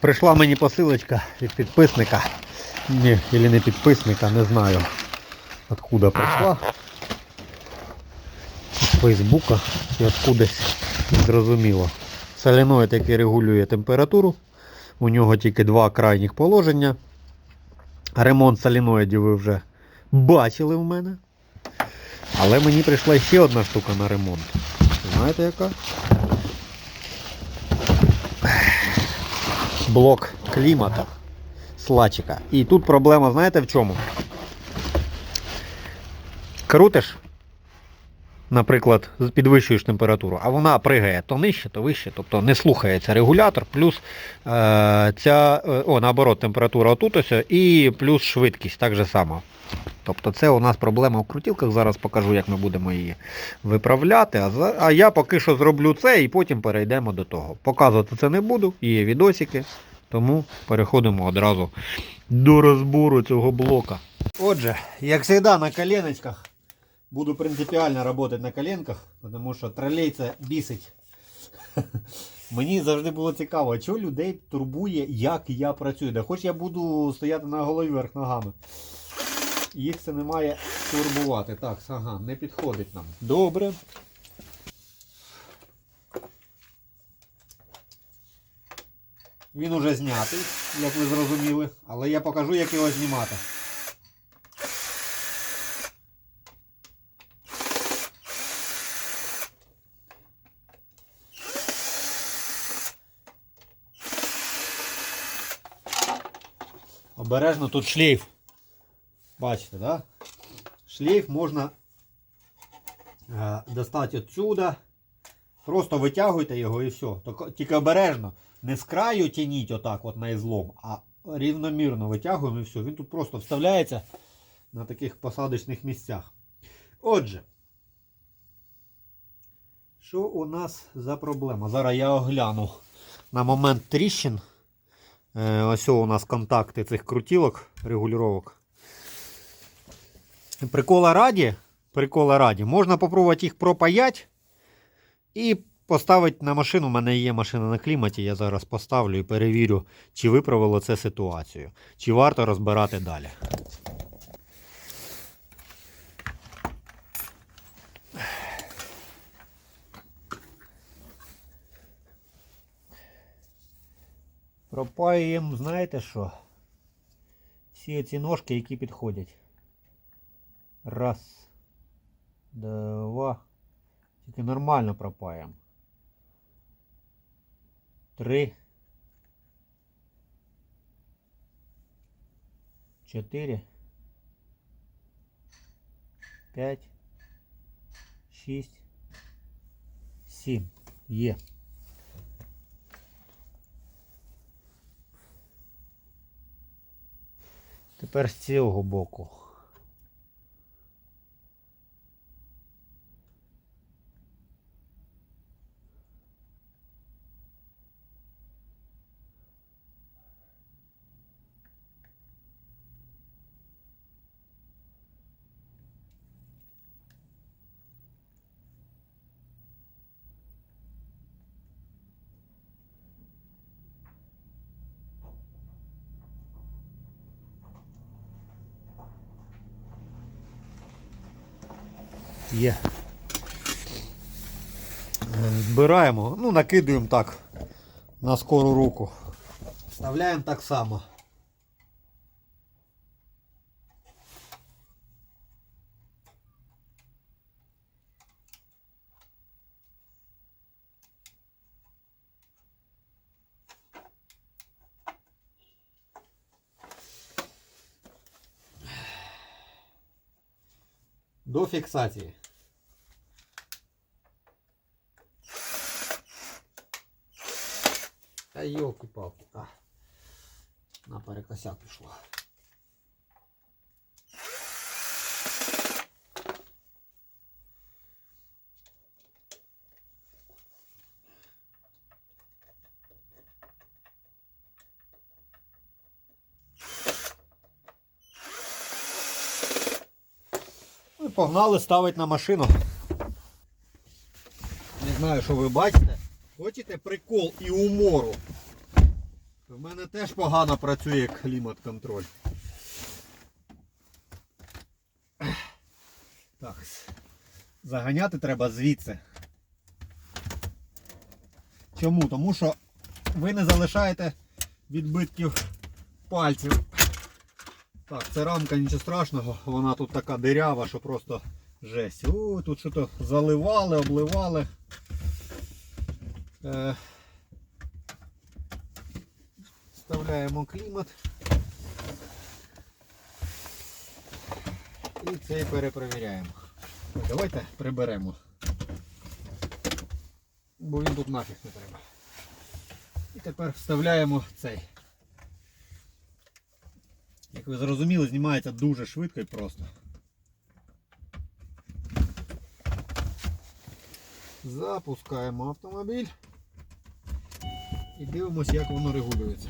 Прийшла мені посилочка від підписника. Ні, або не підписника, не знаю. Откуда прийшла. З Фейсбука чи откудись. Зрозуміло. Соленоїд, який регулює температуру. У нього тільки два крайніх положення. Ремонт соленоїдів ви вже бачили в мене. Але мені прийшла ще одна штука на ремонт. Знаєте яка? Блок клімата слачика. І тут проблема, знаєте в чому? Крутиш, наприклад, підвищуєш температуру, а вона пригає то нижче, то вище, тобто не слухається регулятор, плюс е, ця, е, о, наоборот, температура отут ось, і плюс швидкість так же само. Тобто це у нас проблема в крутілках. Зараз покажу, як ми будемо її виправляти. А, за- а я поки що зроблю це і потім перейдемо до того. Показувати це не буду, є відосики, тому переходимо одразу до розбору цього блока. Отже, як завжди на коленочках. Буду принципіально працювати на коленках, тому що тролей це бісить. Мені завжди було цікаво, що людей турбує, як я працюю. Да хоч я буду стояти на голові вверх ногами. Їх це не має турбувати. Так, ага, не підходить нам. Добре. Він уже знятий, як ви зрозуміли, але я покажу, як його знімати. Обережно тут шлейф. Бачите, да? Шлейф можна е, достати отсюда. Просто витягуйте його і все. Тільки обережно. Не з краю тяніть отак от на ізлом, а рівномірно витягуємо і все. Він тут просто вставляється на таких посадочних місцях. Отже, що у нас за проблема? Зараз я огляну на момент тріщин. Е, Ось у нас контакти цих крутілок, регулюровок. Прикола раді, прикола раді, можна попробувати їх пропаять і поставити на машину. У мене є машина на кліматі, я зараз поставлю і перевірю, чи виправило це ситуацію, чи варто розбирати далі. Пропаюємо, знаєте що? Всі ці ножки, які підходять. Раз. Два. Тільки нормально пропаємо. Три. Чотири. П'ять. Шість. Сім. Є. Тепер з цього боку. Є. Е, Збираємо, ну накидуємо так на скору руку. Вставляємо так само. До фіксації. Та йолки-палки. А. На перекосяк пішло. Ну погнали ставити на машину. Не знаю, що ви бачите. Хочете прикол і умору? В мене теж погано працює клімат-контроль. Так. Заганяти треба звідси. Чому? Тому що ви не залишаєте відбитків пальців. Так, це рамка нічого страшного, вона тут така дирява, що просто жесть. О, тут що-то заливали, обливали. Е, Вставляємо клімат. І цей перепровіряємо. Давайте приберемо. Бо він тут нафіг не треба. І тепер вставляємо цей. Як ви зрозуміли, знімається дуже швидко і просто. Запускаємо автомобіль і дивимося, як воно регулюється.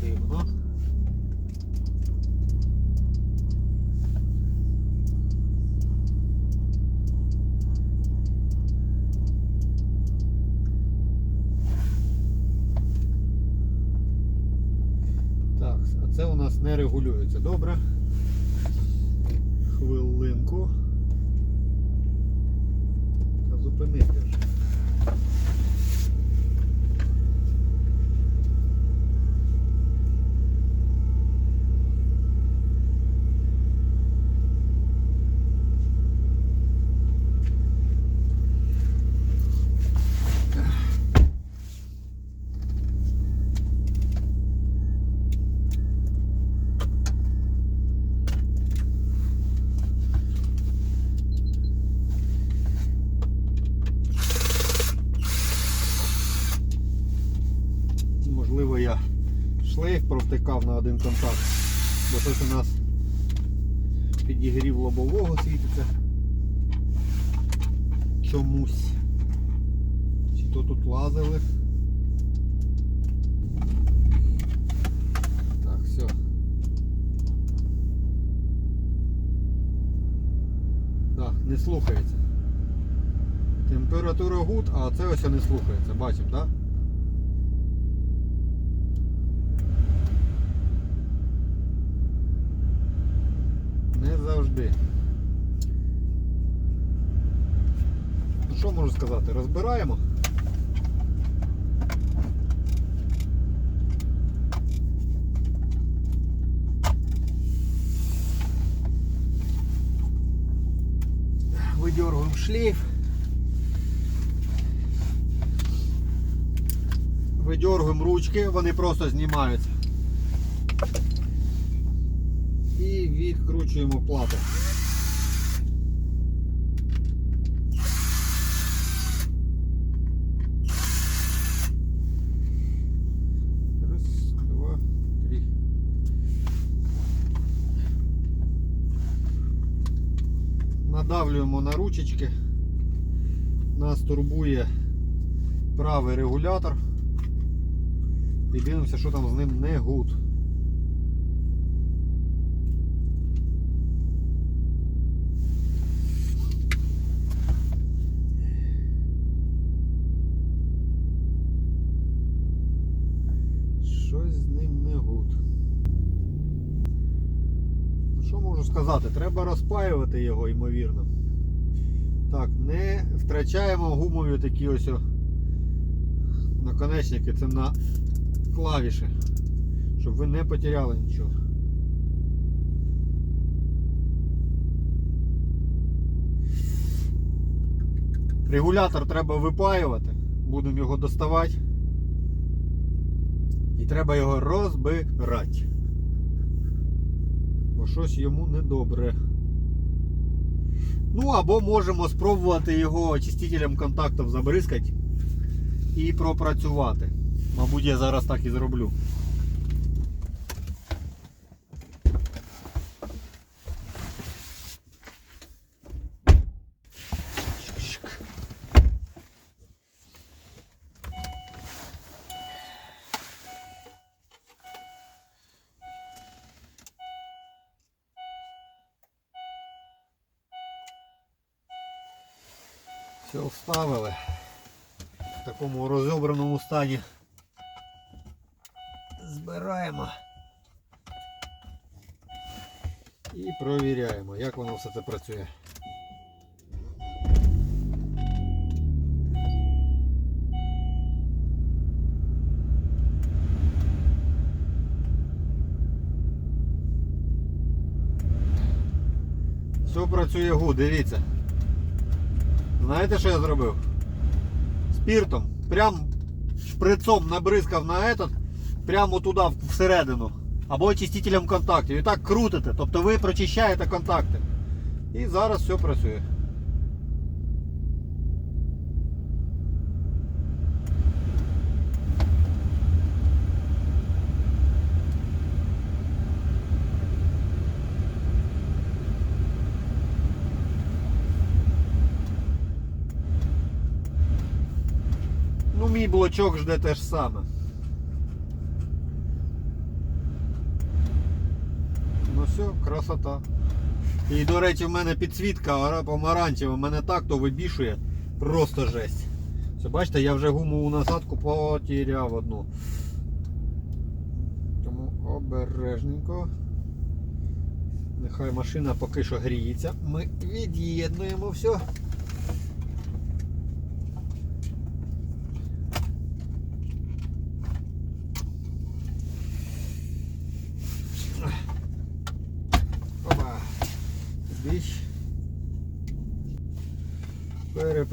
Дивно. Так, а це у нас не регулюється. Добре. Хвилинку. Та зупинити вже. Можливо, я провтикав на один контакт, бо щось у нас підігрів лобового світиться. Чомусь. Чи то тут лазили. Так, все. Так, не слухається. Температура гуд, а це ось не слухається, бачимо, так? Да? Не. Ну що можу сказати? Розбираємо. Видергуємо шлейф. Видергуємо ручки, вони просто знімаються. І відкручуємо плату. Надавлюємо на ручечки. Нас турбує правий регулятор. І дивимося, що там з ним не гуд. Треба розпаювати його, ймовірно. Так, не втрачаємо гумові такі ось наконечники, це на клавіші, щоб ви не потеряли нічого. Регулятор треба випаювати, будемо його доставати. І треба його розбирати. Бо щось йому недобре. Ну або можемо спробувати його очистителем контактів забризкати і пропрацювати. Мабуть, я зараз так і зроблю. Все вставили в такому розібраному стані. Збираємо і провіряємо, як воно все це працює. Все працює гуд, дивіться. Знаєте, що я зробив? Спіртом. Прям шприцом набризкав на этот, прямо туди всередину. Або очистителем контактів. І так крутите. Тобто ви прочищаєте контакти. І зараз все працює. Ну, мій блочок жде те ж саме. Ну все, красота. І, до речі, в мене підсвітка помаранчева, мене так то вибішує. Просто жесть. Все, бачите, я вже гумову насадку потеряв одну. Тому обережненько. Нехай машина поки що гріється. Ми від'єднуємо все.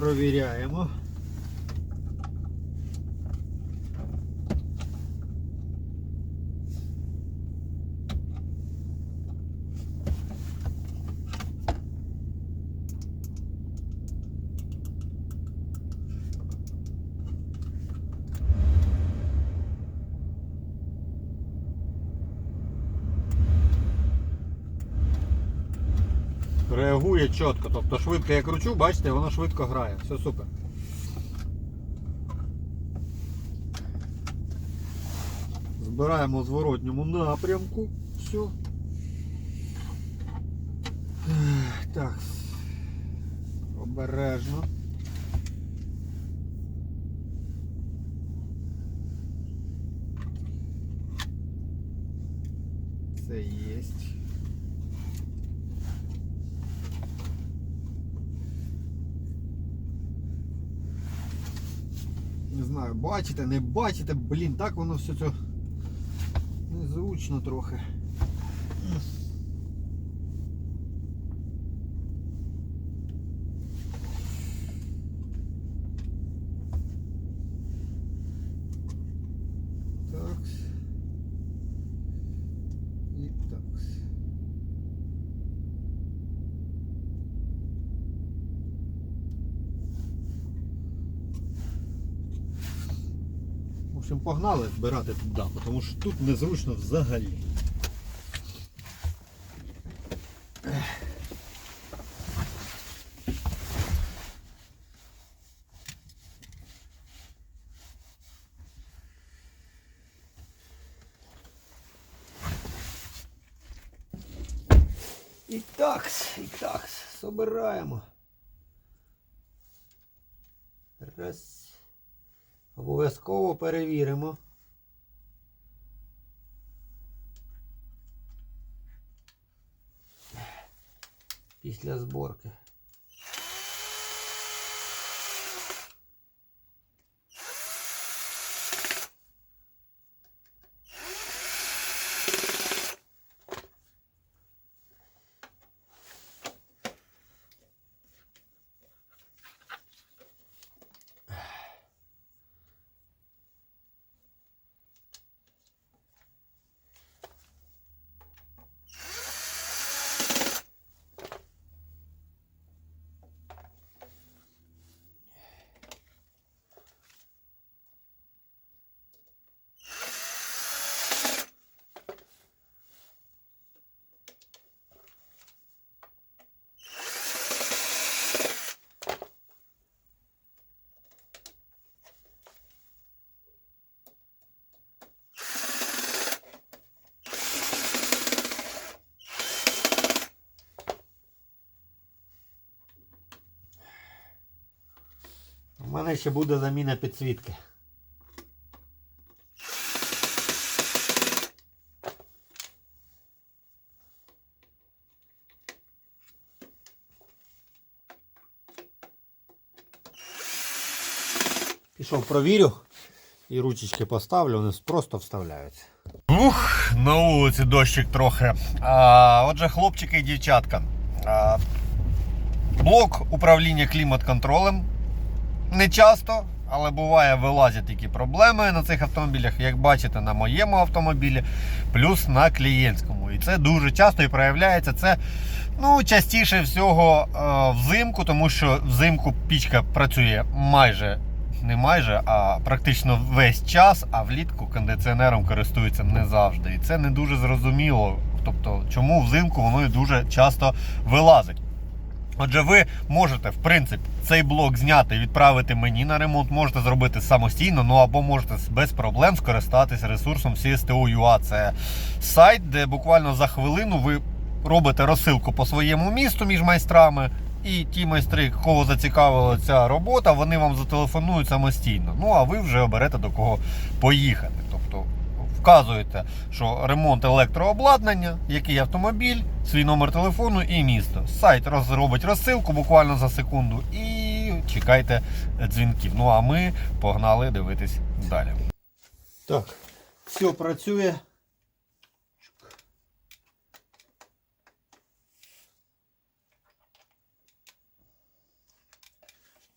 Перепровіряємо. Реагує чітко, тобто швидко я кручу, бачите, воно швидко грає. Все супер. Збираємо в зворотньому напрямку. Все. Так. Обережно. Це єсть. Не знаю, бачите, не бачите, блін, так воно все це незручно трохи. Так. І так. В общем, погнали збирати туди, тому що тут незручно взагалі. І так, і так, собираємо. Раз. Обов'язково перевіримо. Після зборки. Мене ще буде заміна підсвітки. Пішов провірю і ручечки поставлю, вони просто вставляються. Ух, на вулиці дощик трохи. А, отже, хлопчики і дівчатка. А, блок управління клімат-контролем. Не часто, але буває, вилазять такі проблеми на цих автомобілях, як бачите, на моєму автомобілі, плюс на клієнтському. І це дуже часто і проявляється це ну, частіше всього е, взимку, тому що взимку пічка працює майже. Не майже, а практично весь час, а влітку кондиціонером користуються не завжди. І це не дуже зрозуміло. Тобто, чому взимку воно і дуже часто вилазить. Отже, ви можете, в принципі, цей блок зняти і відправити мені на ремонт, можете зробити самостійно, ну або можете без проблем скористатися ресурсом CSTO.ua. Це сайт, де буквально за хвилину ви робите розсилку по своєму місту між майстрами. І ті майстри, кого зацікавила ця робота, вони вам зателефонують самостійно. Ну а ви вже оберете до кого поїхати. Вказуєте, що ремонт електрообладнання, який автомобіль, свій номер телефону і місто. Сайт розробить розсилку буквально за секунду і чекайте дзвінків. Ну а ми погнали дивитись далі. Так, все працює.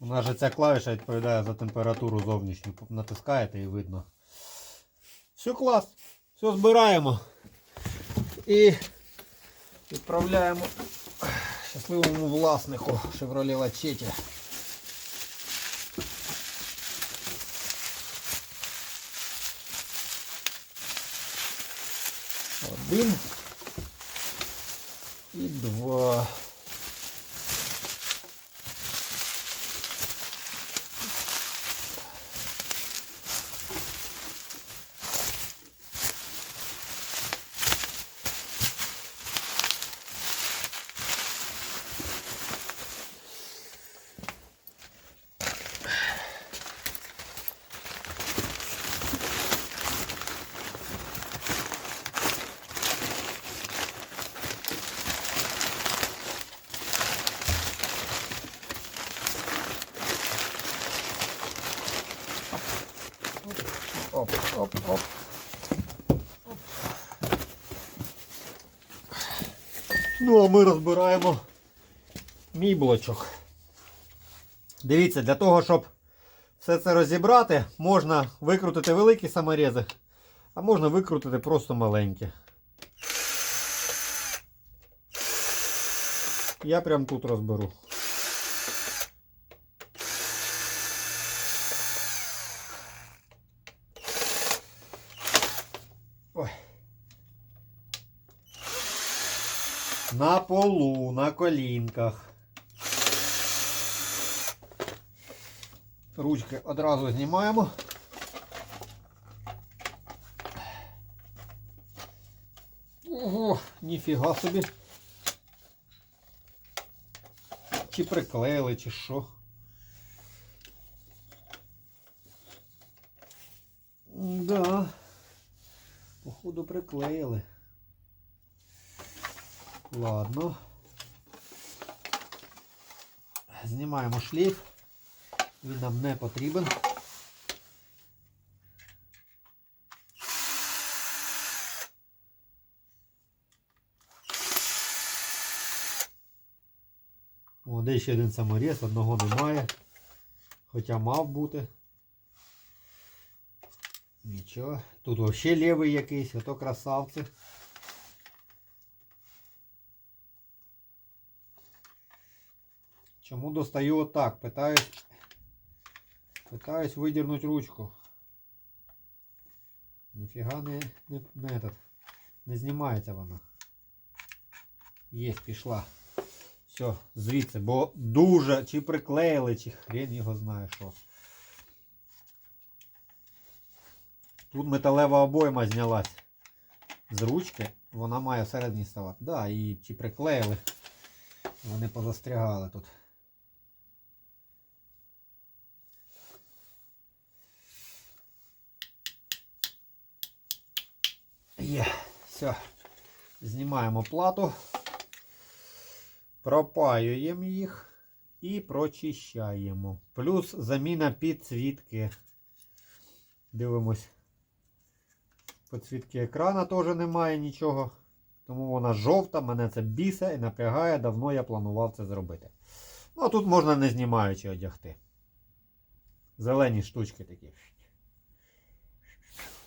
У нас же ця клавіша відповідає за температуру зовнішню. Натискаєте і видно. Все клас. Все збираємо. І відправляємо щасливому власнику Chevrolet Lachetti. Один і два. Ми розбираємо мій блочок. Дивіться, для того, щоб все це розібрати, можна викрутити великі саморези, а можна викрутити просто маленькі. Я прям тут розберу. На полу, на колінках. Ручки одразу знімаємо. Ого, ніфіга собі. Чи приклеїли, чи що. Да. Походу приклеїли. Ладно. Знімаємо шлейф. Він нам не потрібен. О, де ще один саморіз, одного немає. Хоча мав бути. Нічого. Тут вообще лівий якийсь, ото красавці. Чому достаю отак? Питаюсь. Питаюсь видірнути ручку. Ніфіга не, не, не, этот, не знімається вона. Є, пішла. Все, звідси, бо дуже чи приклеїли, чи хрен його знає що. Тут металева обойма знялась з ручки. Вона має всередині ставати. Да, і чи приклеїли. Вони позастрягали тут. Є. Все. Знімаємо плату. Пропаюємо їх і прочищаємо. Плюс заміна підсвітки. Дивимось. Підсвітки екрана теж немає нічого. Тому вона жовта, мене це бісе і напрягає, давно я планував це зробити. Ну а тут можна не знімаючи одягти. Зелені штучки такі.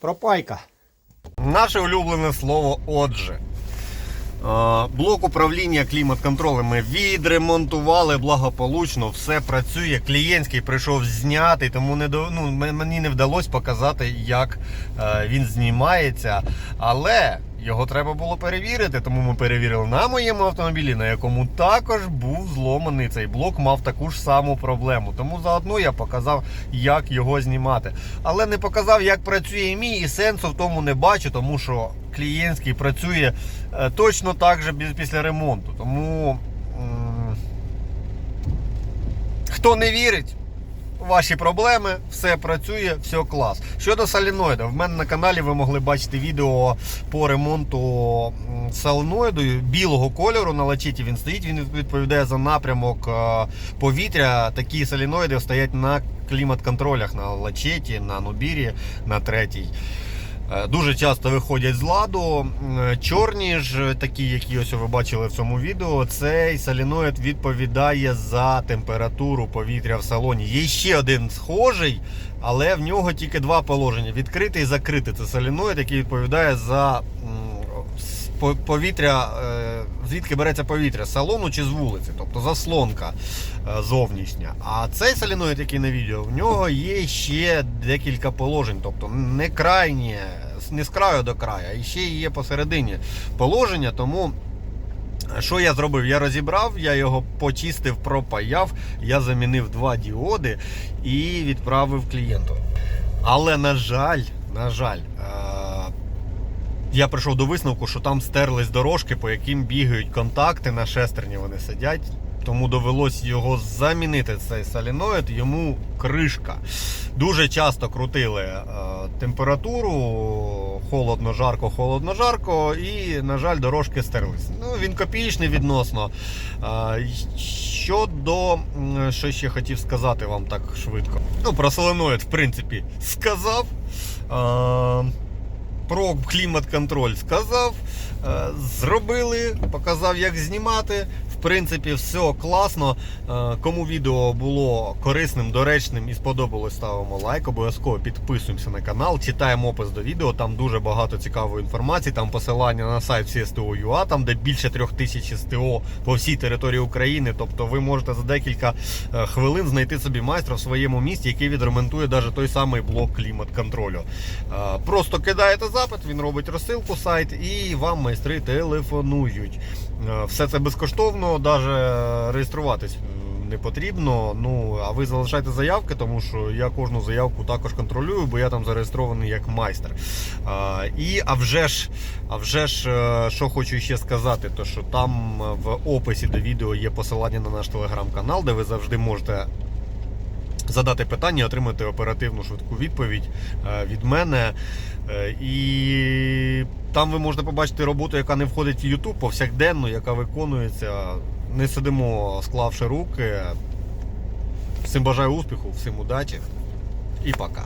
Пропайка. Наше улюблене слово отже. Е, Блок управління клімат-контролем ми відремонтували благополучно, все працює. Клієнтський прийшов зняти, тому не до, ну, мені не вдалося показати, як е, він знімається. Але його треба було перевірити, тому ми перевірили на моєму автомобілі, на якому також був зломаний цей блок, мав таку ж саму проблему. Тому заодно я показав, як його знімати. Але не показав, як працює мій, і сенсу в тому не бачу, тому що клієнтський працює е, точно так же після ремонту. Тому хто не вірить, ваші проблеми, все працює, все клас. Щодо соліноїда, в мене на каналі ви могли бачити відео по ремонту соліноїду білого кольору на лачеті. Він стоїть, він відповідає за напрямок е, повітря. Такі соліноїди стоять на клімат-контролях на лачеті, на нубірі, на третій. Е, Дуже часто виходять з ладу. Чорні ж, такі, які ось ви бачили в цьому відео, цей соліноїд відповідає за температуру повітря в салоні. Є ще один схожий, але в нього тільки два положення: відкритий і закритий. Це соліноїд, який відповідає за повітря, е, звідки береться повітря з салону чи з вулиці, тобто заслонка е, зовнішня. А цей соленоїд, який на відео, в нього є ще декілька положень, тобто не крайнє, не з краю до краю, а ще є посередині положення. Тому що я зробив? Я розібрав, я його почистив, пропаяв, я замінив два діоди і відправив клієнту. Але на жаль, на жаль, е, я прийшов до висновку, що там стерлись дорожки, по яким бігають контакти на шестерні вони сидять. Тому довелось його замінити цей соліноїд, йому кришка. Дуже часто крутили е, температуру, холодно, жарко, холодно, жарко, і, на жаль, дорожки стерлись. Ну, він копієчний відносно. Е, щодо, що ще хотів сказати вам так швидко. Ну, про соленоїд, в принципі, сказав. Е, про клімат-контроль сказав, е, зробили, показав, як знімати. Принципі, все класно. Е, Кому відео було корисним, доречним і сподобалось, ставимо лайк. Обов'язково підписуємося на канал, читаємо опис до відео. Там дуже багато цікавої інформації. Там посилання на сайт CSTO.ua, там де більше трьох тисяч СТО по всій території України. Тобто ви можете за декілька е, хвилин знайти собі майстра в своєму місті, який відремонтує навіть той самий блок клімат-контролю. Е, Просто кидаєте запит, він робить розсилку сайт і вам майстри телефонують. Е, Все це безкоштовно, навіть реєструватись е, не потрібно. Ну а ви залишайте заявки, тому що я кожну заявку також контролюю, бо я там зареєстрований як майстер. А, і а вже ж, а вже ж, е, що хочу ще сказати, то що там е, в описі до відео є посилання на наш телеграм-канал, де ви завжди можете задати питання, отримати оперативну швидку відповідь е, від мене. Е, І там ви можете побачити роботу, яка не входить в YouTube, повсякденно, яка виконується. Не сидимо, склавши руки. Всім бажаю успіху, всім удачі і пока.